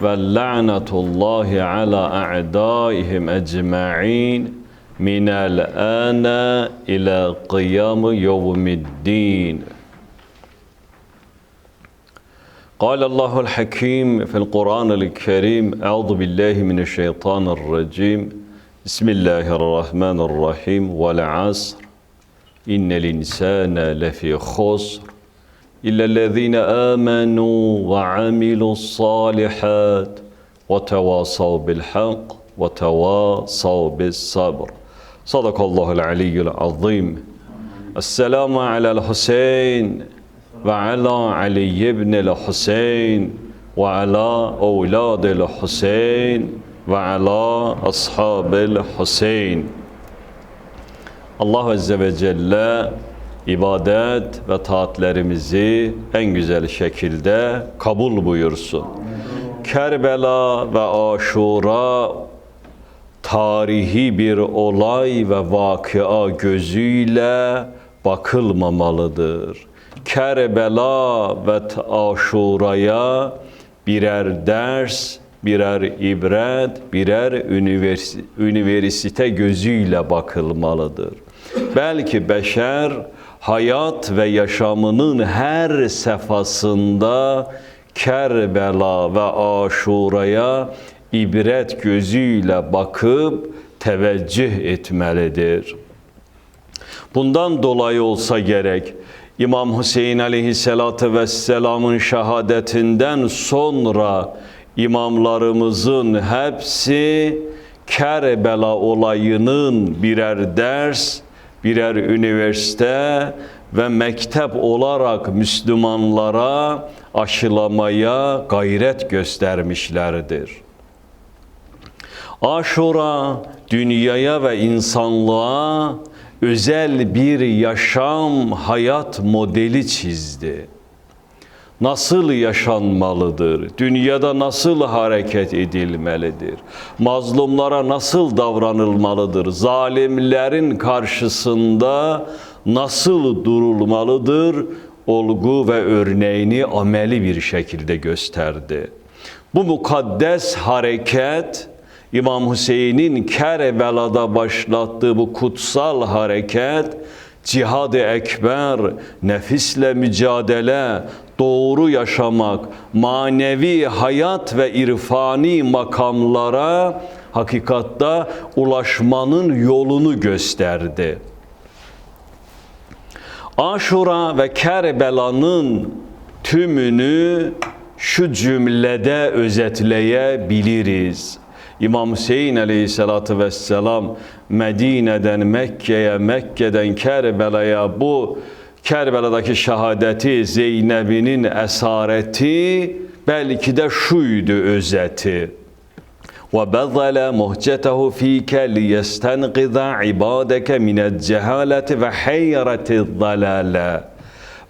واللعنة الله على أعدائهم أجمعين من الآن إلى قيام يوم الدين. قال الله الحكيم في القرآن الكريم أعوذ بالله من الشيطان الرجيم. بسم الله الرحمن الرحيم. والعصر إن الإنسان لفي خسر. إلا الذين آمنوا وعملوا الصالحات وتواصوا بالحق وتواصوا بالصبر. صدق الله العلي العظيم. السلام على الحسين وعلى علي بن الحسين وعلى أولاد الحسين وعلى أصحاب الحسين. Azze ve Celle ibadet ve taatlerimizi en güzel şekilde kabul buyursun. Kerbela ve Aşura tarihi bir olay ve vakıa gözüyle bakılmamalıdır. Kerbela ve Aşura'ya birer ders, birer ibret, birer üniversite, üniversite gözüyle bakılmalıdır. Belki beşer hayat ve yaşamının her sefasında Kerbela ve Aşura'ya ibret gözüyle bakıp teveccüh etmelidir. Bundan dolayı olsa gerek İmam Hüseyin aleyhissalatü vesselamın şehadetinden sonra imamlarımızın hepsi Kerbela olayının birer ders, birer üniversite ve mektep olarak Müslümanlara aşılamaya gayret göstermişlerdir. Aşura dünyaya ve insanlığa özel bir yaşam hayat modeli çizdi. Nasıl yaşanmalıdır? Dünyada nasıl hareket edilmelidir? Mazlumlara nasıl davranılmalıdır? Zalimlerin karşısında nasıl durulmalıdır? Olgu ve örneğini ameli bir şekilde gösterdi. Bu mukaddes hareket İmam Hüseyin'in Kerbela'da başlattığı bu kutsal hareket cihad-ı ekber, nefisle mücadele, doğru yaşamak, manevi hayat ve irfani makamlara hakikatta ulaşmanın yolunu gösterdi. Aşura ve Kerbela'nın tümünü şu cümlede özetleyebiliriz. İmam Hüseyin aleyhissalatü vesselam Medine'den Mekke'ye, Mekke'den Kerbela'ya bu Kerbela'daki şehadeti Zeynep'inin esareti belki de şuydu özeti. وَبَذَلَ مُهْجَتَهُ ف۪يكَ لِيَسْتَنْقِذَ عِبَادَكَ مِنَ الْجَهَالَةِ وَحَيْرَةِ الضَّلَالَةِ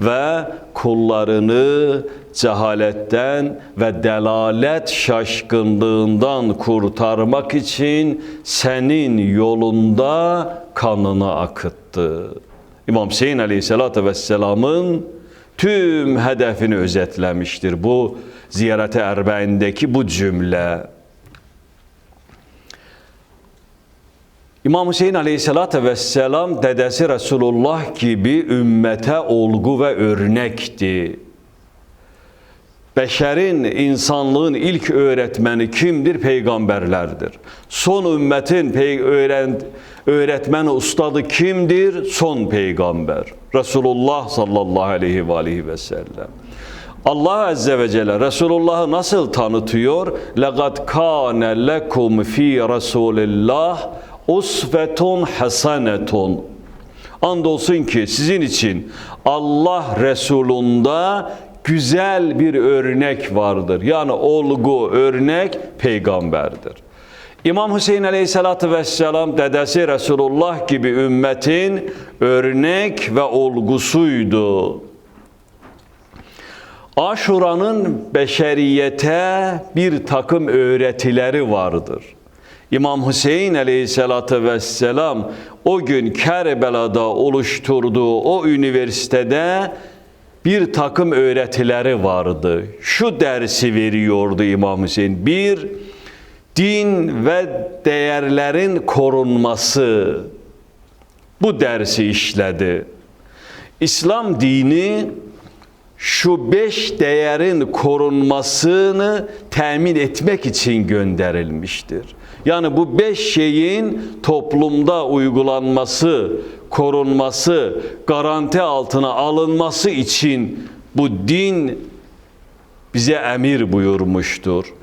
ve kullarını cehaletten ve delalet şaşkınlığından kurtarmak için senin yolunda kanını akıttı. İmam Hüseyin Aleyhisselatü Vesselam'ın tüm hedefini özetlemiştir bu ziyarete erbeğindeki bu cümle. İmam Hüseyin Aleyhisselatü Vesselam dedesi Resulullah gibi ümmete olgu ve örnekti. Beşerin, insanlığın ilk öğretmeni kimdir? Peygamberlerdir. Son ümmetin pey öğren öğretmeni, ustadı kimdir? Son peygamber. Resulullah sallallahu aleyhi ve aleyhi ve sellem. Allah Azze ve Celle Resulullah'ı nasıl tanıtıyor? لَقَدْ كَانَ لَكُمْ ف۪ي رَسُولِ اللّٰهِ usvetun hasanetun. Andolsun ki sizin için Allah Resulunda güzel bir örnek vardır. Yani olgu, örnek peygamberdir. İmam Hüseyin Aleyhisselatü Vesselam dedesi Resulullah gibi ümmetin örnek ve olgusuydu. Aşura'nın beşeriyete bir takım öğretileri vardır. İmam Hüseyin Aleyhisselatü Vesselam o gün Kerbela'da oluşturduğu o üniversitede bir takım öğretileri vardı. Şu dersi veriyordu İmam Hüseyin. Bir, din ve değerlerin korunması. Bu dersi işledi. İslam dini şu beş değerin korunmasını temin etmek için gönderilmiştir. Yani bu beş şeyin toplumda uygulanması, korunması, garanti altına alınması için bu din bize emir buyurmuştur.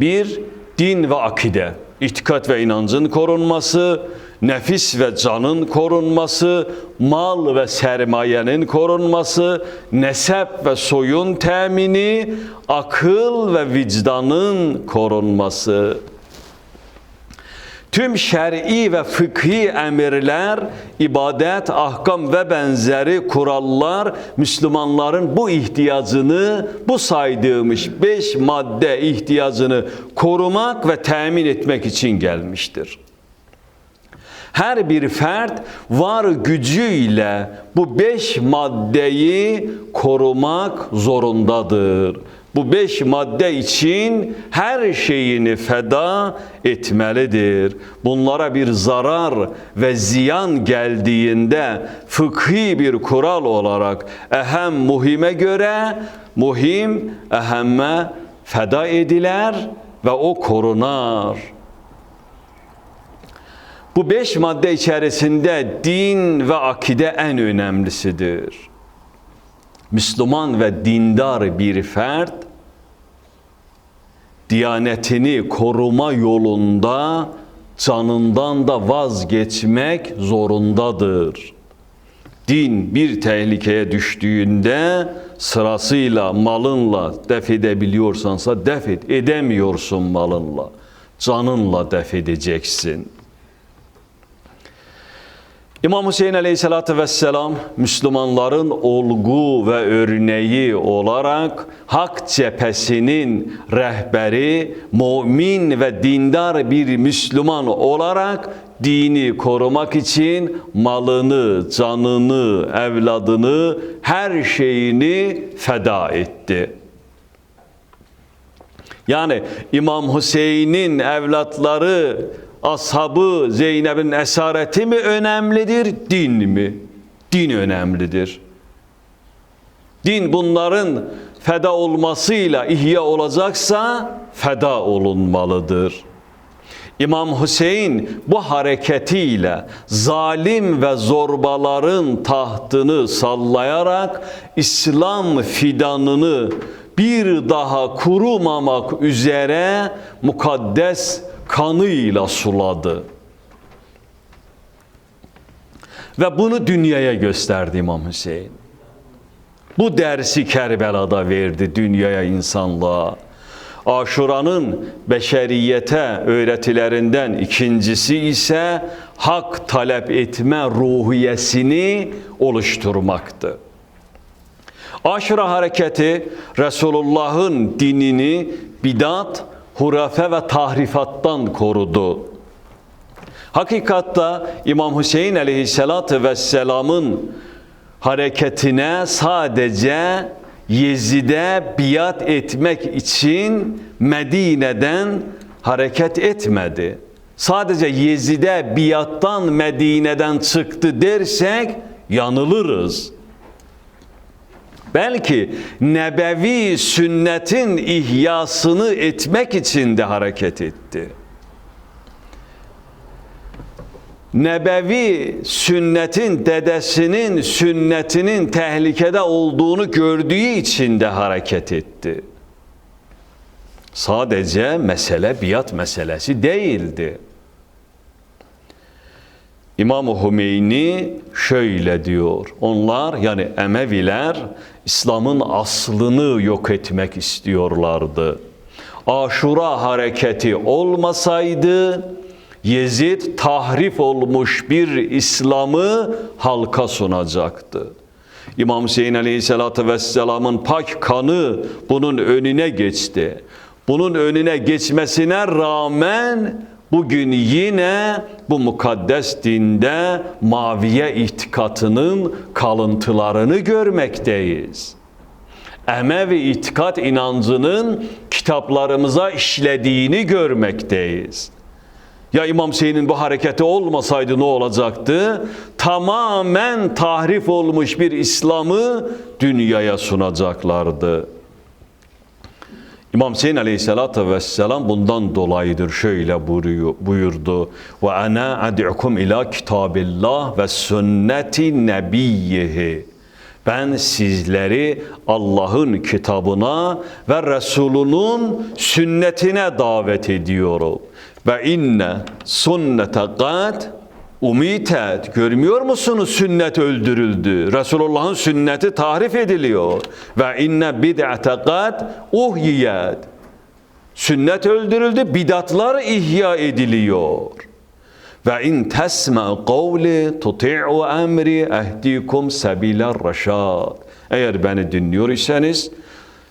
Bir, din ve akide, itikat ve inancın korunması, nefis ve canın korunması, mal ve sermayenin korunması, nesep ve soyun temini, akıl ve vicdanın korunması. Tüm şer'i ve fıkhi emirler, ibadet, ahkam ve benzeri kurallar Müslümanların bu ihtiyacını, bu saydığımız beş madde ihtiyacını korumak ve temin etmek için gelmiştir. Her bir fert var gücüyle bu beş maddeyi korumak zorundadır. Bu beş madde için her şeyini feda etmelidir. Bunlara bir zarar ve ziyan geldiğinde fıkhi bir kural olarak ehem muhime göre muhim ehemme feda ediler ve o korunar. Bu beş madde içerisinde din ve akide en önemlisidir. Müslüman ve dindar bir fert diyanetini koruma yolunda canından da vazgeçmek zorundadır. Din bir tehlikeye düştüğünde sırasıyla malınla def edebiliyorsansa def et, edemiyorsun malınla. Canınla def edeceksin. İmam Hüseyin Aleyhisselatü Vesselam Müslümanların olgu ve örneği olarak hak cephesinin rehberi, mümin ve dindar bir Müslüman olarak dini korumak için malını, canını, evladını, her şeyini feda etti. Yani İmam Hüseyin'in evlatları ashabı Zeynep'in esareti mi önemlidir, din mi? Din önemlidir. Din bunların feda olmasıyla ihya olacaksa feda olunmalıdır. İmam Hüseyin bu hareketiyle zalim ve zorbaların tahtını sallayarak İslam fidanını bir daha kurumamak üzere mukaddes kanıyla suladı. Ve bunu dünyaya gösterdi İmam Hüseyin. Bu dersi Kerbela'da verdi dünyaya insanlığa. Aşura'nın beşeriyete öğretilerinden ikincisi ise hak talep etme ruhiyesini oluşturmaktı. Aşura hareketi Resulullah'ın dinini bidat, hurafe ve tahrifattan korudu. Hakikatta İmam Hüseyin aleyhissalatü vesselamın hareketine sadece Yezid'e biat etmek için Medine'den hareket etmedi. Sadece Yezid'e biattan Medine'den çıktı dersek yanılırız. Belki nebevi sünnetin ihyasını etmek için de hareket etti. Nebevi sünnetin dedesinin sünnetinin tehlikede olduğunu gördüğü için de hareket etti. Sadece mesele biat meselesi değildi. İmam-ı Hümeyni şöyle diyor. Onlar yani Emeviler İslam'ın aslını yok etmek istiyorlardı. Aşura hareketi olmasaydı Yezid tahrif olmuş bir İslam'ı halka sunacaktı. İmam Hüseyin Aleyhisselatü Vesselam'ın pak kanı bunun önüne geçti. Bunun önüne geçmesine rağmen bugün yine bu mukaddes dinde maviye itikatının kalıntılarını görmekteyiz. Emevi itikat inancının kitaplarımıza işlediğini görmekteyiz. Ya İmam Hüseyin'in bu hareketi olmasaydı ne olacaktı? Tamamen tahrif olmuş bir İslam'ı dünyaya sunacaklardı. İmam Hüseyin Aleyhisselatü Vesselam bundan dolayıdır şöyle buyurdu. Ve ana ad'ukum ila kitabillah ve sünneti nebiyyihi. Ben sizleri Allah'ın kitabına ve Resulünün sünnetine davet ediyorum. Ve inne sünnete gad umitet. Görmüyor musunuz sünnet öldürüldü. Resulullah'ın sünneti tahrif ediliyor. Ve inne bid'ate gad uhyiyet. Sünnet öldürüldü, bidatlar ihya ediliyor. Ve in tesma kavli tuti'u emri ehdikum sebiler reşad. Eğer beni dinliyor iseniz,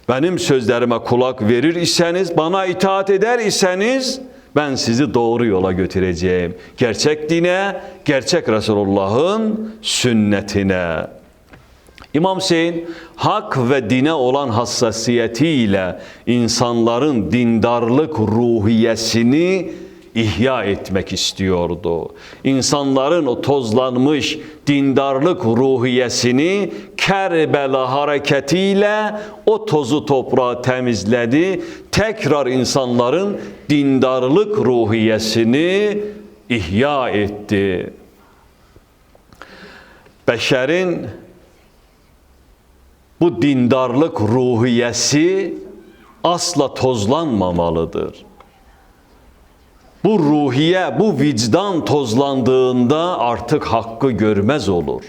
benim sözlerime kulak verir iseniz, bana itaat eder iseniz, ben sizi doğru yola götüreceğim. Gerçek dine, gerçek Resulullah'ın sünnetine. İmam Hüseyin hak ve dine olan hassasiyetiyle insanların dindarlık ruhiyesini ihya etmek istiyordu. İnsanların o tozlanmış dindarlık ruhiyesini Kerbela hareketiyle o tozu toprağı temizledi. Tekrar insanların dindarlık ruhiyesini ihya etti. Beşerin bu dindarlık ruhiyesi asla tozlanmamalıdır. Bu ruhiye, bu vicdan tozlandığında artık hakkı görmez olur.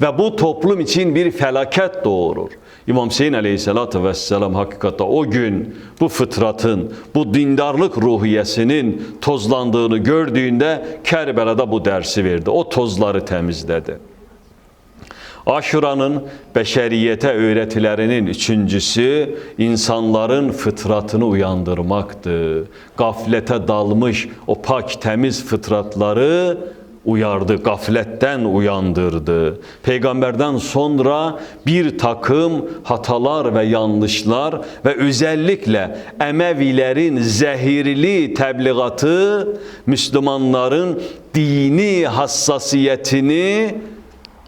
Ve bu toplum için bir felaket doğurur. İmam Hüseyin Aleyhisselatü Vesselam hakikatte o gün bu fıtratın, bu dindarlık ruhiyesinin tozlandığını gördüğünde Kerbela'da bu dersi verdi. O tozları temizledi. Aşuranın beşeriyete öğretilerinin üçüncüsü insanların fıtratını uyandırmaktı. Gaflete dalmış o pak temiz fıtratları uyardı, gafletten uyandırdı. Peygamberden sonra bir takım hatalar ve yanlışlar ve özellikle Emevilerin zehirli tebligatı Müslümanların dini hassasiyetini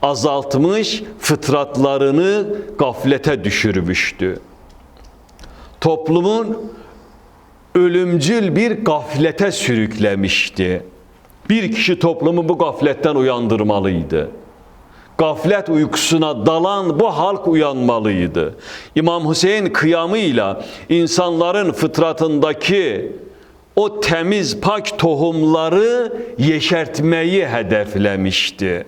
azaltmış, fıtratlarını gaflete düşürmüştü. Toplumun ölümcül bir gaflete sürüklemişti. Bir kişi toplumu bu gafletten uyandırmalıydı. Gaflet uykusuna dalan bu halk uyanmalıydı. İmam Hüseyin kıyamıyla insanların fıtratındaki o temiz pak tohumları yeşertmeyi hedeflemişti.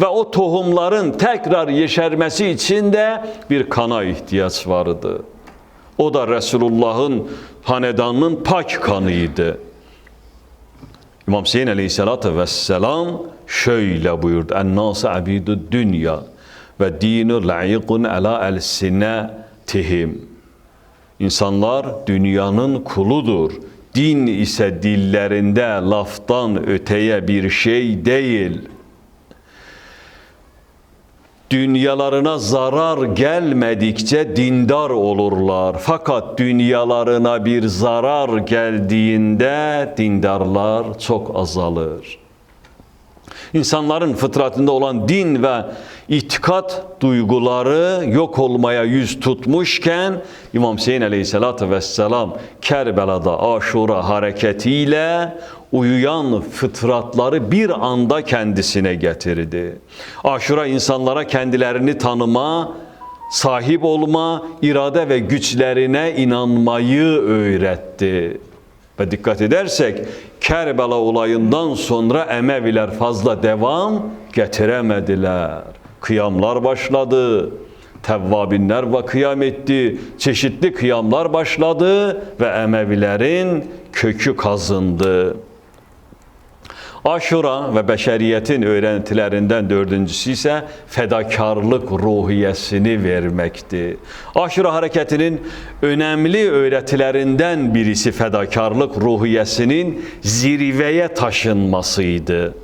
Ve o tohumların tekrar yeşermesi için de bir kana ihtiyaç vardı. O da Resulullah'ın hanedanının pak kanıydı. İmam Hüseyin Aleyhisselatü Vesselam şöyle buyurdu. En-nâse abidü dünya ve dînü la'ikun ala el-sinetihim. İnsanlar dünyanın kuludur. Din ise dillerinde laftan öteye bir şey değil.'' Dünyalarına zarar gelmedikçe dindar olurlar. Fakat dünyalarına bir zarar geldiğinde dindarlar çok azalır. İnsanların fıtratında olan din ve itikat duyguları yok olmaya yüz tutmuşken İmam Hüseyin Aleyhisselatü Vesselam Kerbela'da Aşura hareketiyle uyuyan fıtratları bir anda kendisine getirdi. Aşura insanlara kendilerini tanıma, sahip olma, irade ve güçlerine inanmayı öğretti. Ve dikkat edersek Kerbela olayından sonra Emeviler fazla devam getiremediler. Kıyamlar başladı. Tevvabinler ve kıyam etti. Çeşitli kıyamlar başladı ve Emevilerin kökü kazındı. Aşura ve beşeriyetin öğrentilerinden dördüncüsü ise fedakarlık ruhiyesini vermekti. Aşura hareketinin önemli öğretilerinden birisi fedakarlık ruhiyesinin zirveye taşınmasıydı.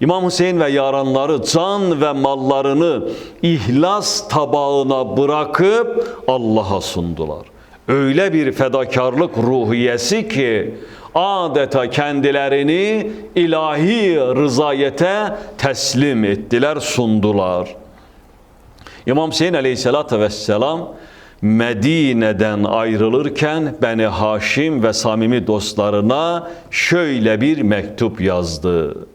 İmam Hüseyin ve yaranları can ve mallarını ihlas tabağına bırakıp Allah'a sundular. Öyle bir fedakarlık ruhiyesi ki adeta kendilerini ilahi rızayete teslim ettiler, sundular. İmam Hüseyin aleyhissalatü vesselam Medine'den ayrılırken Beni Haşim ve samimi dostlarına şöyle bir mektup yazdı.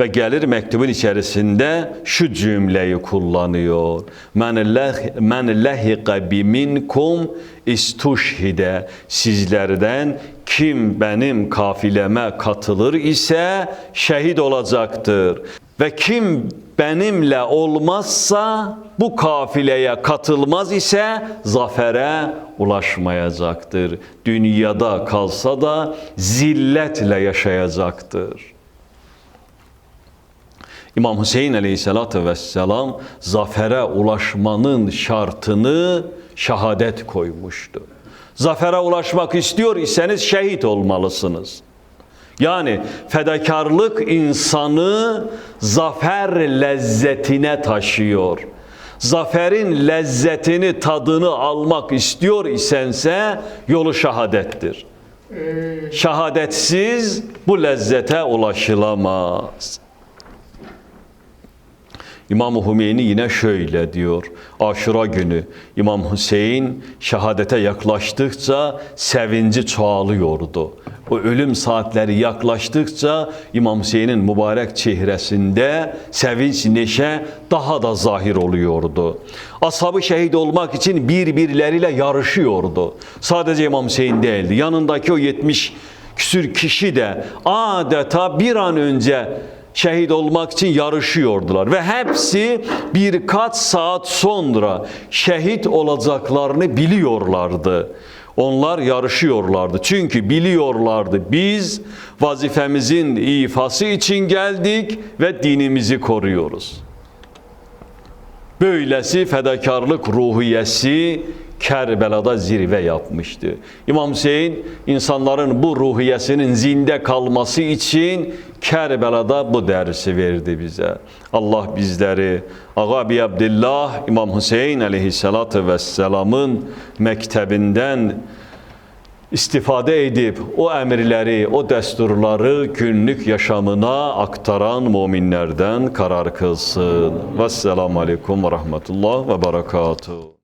Ve gelir mektubun içerisinde şu cümleyi kullanıyor. Men leh men lehiqa bi minkum istuşhide. Sizlerden kim benim kafileme katılır ise şehit olacaktır. Ve kim benimle olmazsa bu kafileye katılmaz ise zafere ulaşmayacaktır. Dünyada kalsa da zilletle yaşayacaktır. İmam Hüseyin aleyhissalatü vesselam zafere ulaşmanın şartını şehadet koymuştu. Zafere ulaşmak istiyor iseniz şehit olmalısınız. Yani fedakarlık insanı zafer lezzetine taşıyor. Zaferin lezzetini, tadını almak istiyor isense yolu şehadettir. Şehadetsiz bu lezzete ulaşılamaz. İmam Hümeyni yine şöyle diyor. Aşura günü İmam Hüseyin şehadete yaklaştıkça sevinci çoğalıyordu. O ölüm saatleri yaklaştıkça İmam Hüseyin'in mübarek çehresinde sevinç, neşe daha da zahir oluyordu. Ashabı şehit olmak için birbirleriyle yarışıyordu. Sadece İmam Hüseyin değildi. Yanındaki o 70 küsür kişi de adeta bir an önce şehit olmak için yarışıyordular ve hepsi birkaç saat sonra şehit olacaklarını biliyorlardı. Onlar yarışıyorlardı. Çünkü biliyorlardı biz vazifemizin ifası için geldik ve dinimizi koruyoruz. Böylesi fedakarlık ruhiyesi Kerbela'da zirve yapmıştı. İmam Hüseyin insanların bu ruhiyesinin zinde kalması için Kerbela'da bu dersi verdi bize. Allah bizleri Ağa Abdullah İmam Hüseyin aleyhissalatü vesselamın mektebinden istifade edip o emirleri, o desturları günlük yaşamına aktaran müminlerden karar kılsın. Vesselamu aleyküm ve rahmetullah ve berekatuhu.